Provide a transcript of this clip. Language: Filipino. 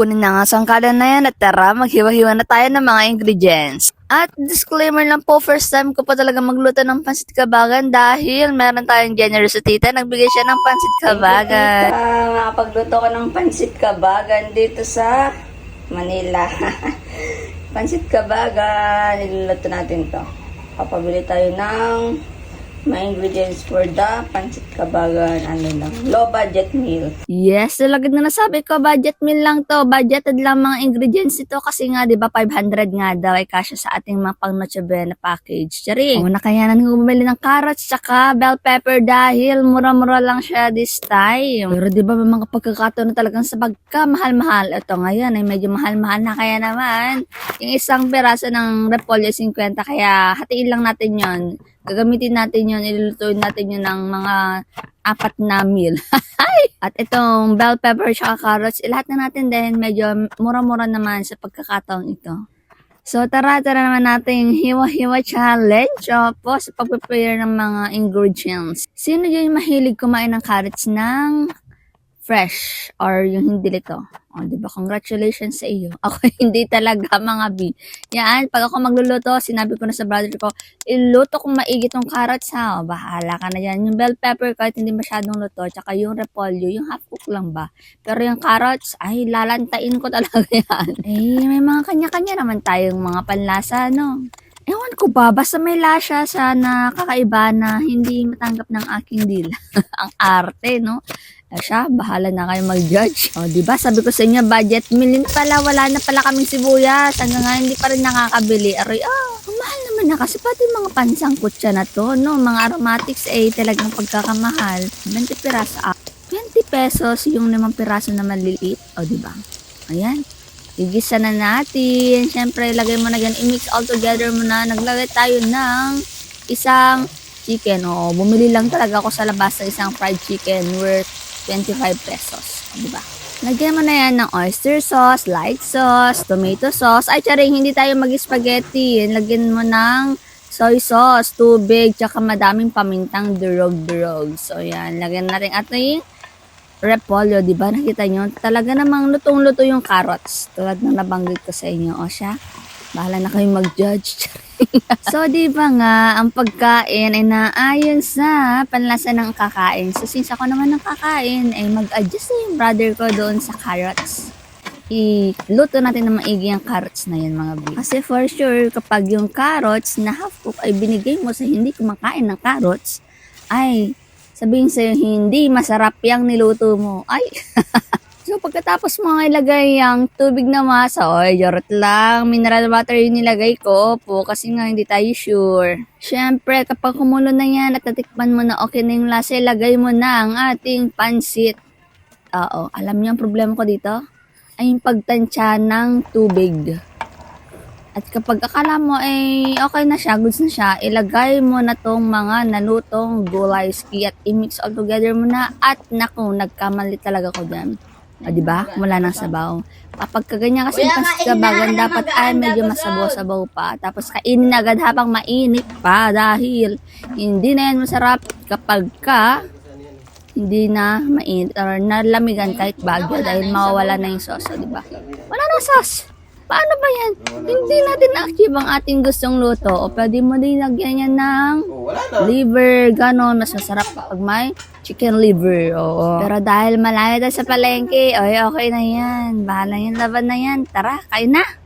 Kunin na nga ang sangkala na yan at tara, maghiwa-hiwa na tayo ng mga ingredients. At disclaimer lang po, first time ko po talaga magluto ng pansit kabagan dahil meron tayong generous sa tita, nagbigay siya ng pansit kabagan. Uh, nakapagluto ko ng pansit kabagan dito sa Manila. pansit kabagan, niluluto natin to. Papabili tayo ng mga ingredients for the pansit kabagan. Ano lang, low budget meal. Yes, talagad na nasabi ko, budget meal lang to. Budgeted lang mga ingredients ito kasi nga, di ba, 500 nga daw ay kasya sa ating mga pang Noche Buena package. Charing! O, nakayanan ko bumili ng carrots tsaka bell pepper dahil mura-mura lang siya this time. Pero di ba, mga pagkakataon na talagang sa pagka mahal-mahal. Ito ngayon ay medyo mahal-mahal na kaya naman. Yung isang peraso ng repolyo 50 kaya hatiin lang natin yon gagamitin natin yun, ilulutuin natin yun ng mga apat na meal. At itong bell pepper at carrots, ilahat na natin din. Medyo mura-mura naman sa pagkakataong ito. So tara, tara naman natin hiwa-hiwa challenge po sa pag-prepare ng mga ingredients. Sino yung mahilig kumain ng carrots ng fresh or yung hindi lito? O, di ba? Congratulations sa iyo. Ako hindi talaga mga B. Yan, pag ako magluluto, sinabi ko na sa brother ko, iluto kong maigi tong carrots ha. O, bahala ka na yan. Yung bell pepper, kahit hindi masyadong luto, tsaka yung repolyo, yung half cook lang ba. Pero yung carrots, ay, lalantain ko talaga yan. eh, may mga kanya-kanya naman tayong mga panlasa, no? Ewan ko ba, basta may lasya sa nakakaiba na hindi matanggap ng aking dila. Ang arte, no? Eh, siya, bahala na kayo mag-judge. O, di ba? Sabi ko sa inyo, budget million pala, wala na pala kaming sibuyas. Hanggang nga, hindi pa rin nakakabili. Aroy, ah, ang mahal naman na kasi pati mga pansang kutsa na to, no? Mga aromatics, eh, talagang pagkakamahal. 20 piraso, ah. 20 pesos yung limang piraso na maliliit. O, di ba? Ayan. Igisa na natin. Siyempre, lagay mo na yan. I-mix all together mo na. Naglagay tayo ng isang chicken. O, bumili lang talaga ako sa labas ng isang fried chicken worth 25 pesos. O, Diba? Lagyan mo na yan ng oyster sauce, light sauce, tomato sauce. Ay, charing, hindi tayo mag-spaghetti. Lagyan mo ng soy sauce, tubig, tsaka madaming pamintang durog-durog. So, yan. Lagyan natin ating repolyo, di ba? Nakita nyo? Talaga namang lutong-luto yung carrots. Tulad ng nabanggit ko sa inyo. O siya, bahala na kayo mag-judge. so, di ba nga, ang pagkain ay naayon sa panlasa ng kakain. So, since ako naman ng kakain, ay mag-adjust na yung brother ko doon sa carrots. Iluto natin na maigi ang carrots na yan mga bi. Kasi for sure, kapag yung carrots na half cook ay binigay mo sa hindi kumakain ng carrots, ay sabihin sa'yo, hindi masarap yung niluto mo. Ay, So, pagkatapos mo nga ilagay ang tubig na masa, oy, jorot lang, mineral water yung nilagay ko po kasi nga hindi tayo sure. Siyempre, kapag kumulo na yan at natikman mo na okay na yung lasa, ilagay mo na ang ating pansit. Oo, alam niyo ang problema ko dito? Ay yung pagtansya ng tubig. At kapag akala mo ay okay na siya, goods na siya, ilagay mo na tong mga nalutong gulay ski at i-mix all together mo na at naku, nagkamali talaga ko dyan. O, di ba? Wala nang sabaw. Kapag kaganyan kasi yung kabagan, inahan dapat ay medyo masabaw-sabaw pa. Tapos kainin agad habang mainit pa dahil hindi na yan masarap kapag ka hindi na mainit or nalamigan kahit bagyo dahil mawawala na yung sauce, di ba? Wala na sauce. Paano ba yan? Hindi natin na-achieve ang ating gustong luto. O pwede mo din lagyan yan ng liver, ganon. Mas masarap kapag may chicken liver. Oo. Pero dahil malayo tayo sa palengke, oy, okay na yan. Bahala yan, laban na yan. Tara, kain na.